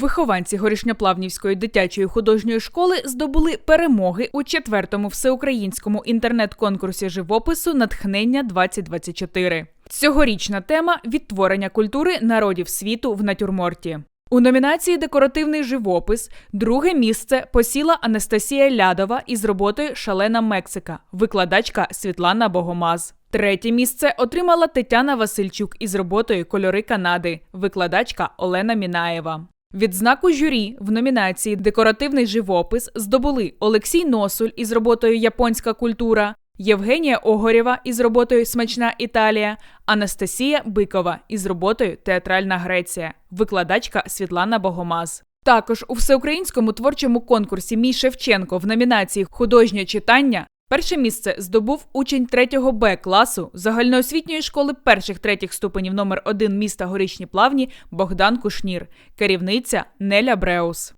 Вихованці Горішньоплавнівської дитячої художньої школи здобули перемоги у четвертому всеукраїнському інтернет-конкурсі живопису Натхнення 2024 Цьогорічна тема відтворення культури народів світу в натюрморті. У номінації Декоративний живопис друге місце посіла Анастасія Лядова із роботою Шалена Мексика, викладачка Світлана Богомаз. Третє місце отримала Тетяна Васильчук із роботою Кольори Канади, викладачка Олена Мінаєва. Відзнаку журі в номінації Декоративний живопис здобули Олексій Носуль із роботою Японська культура, Євгенія Огорєва із роботою Смачна Італія, Анастасія Бикова із роботою Театральна Греція, викладачка Світлана Богомаз. Також у всеукраїнському творчому конкурсі Мій Шевченко в номінації Художнє читання перше місце здобув учень 3 Б класу загальноосвітньої школи перших третіх ступенів номер 1 міста Горішні Плавні Богдан Кушнір, керівниця Неля Бреус.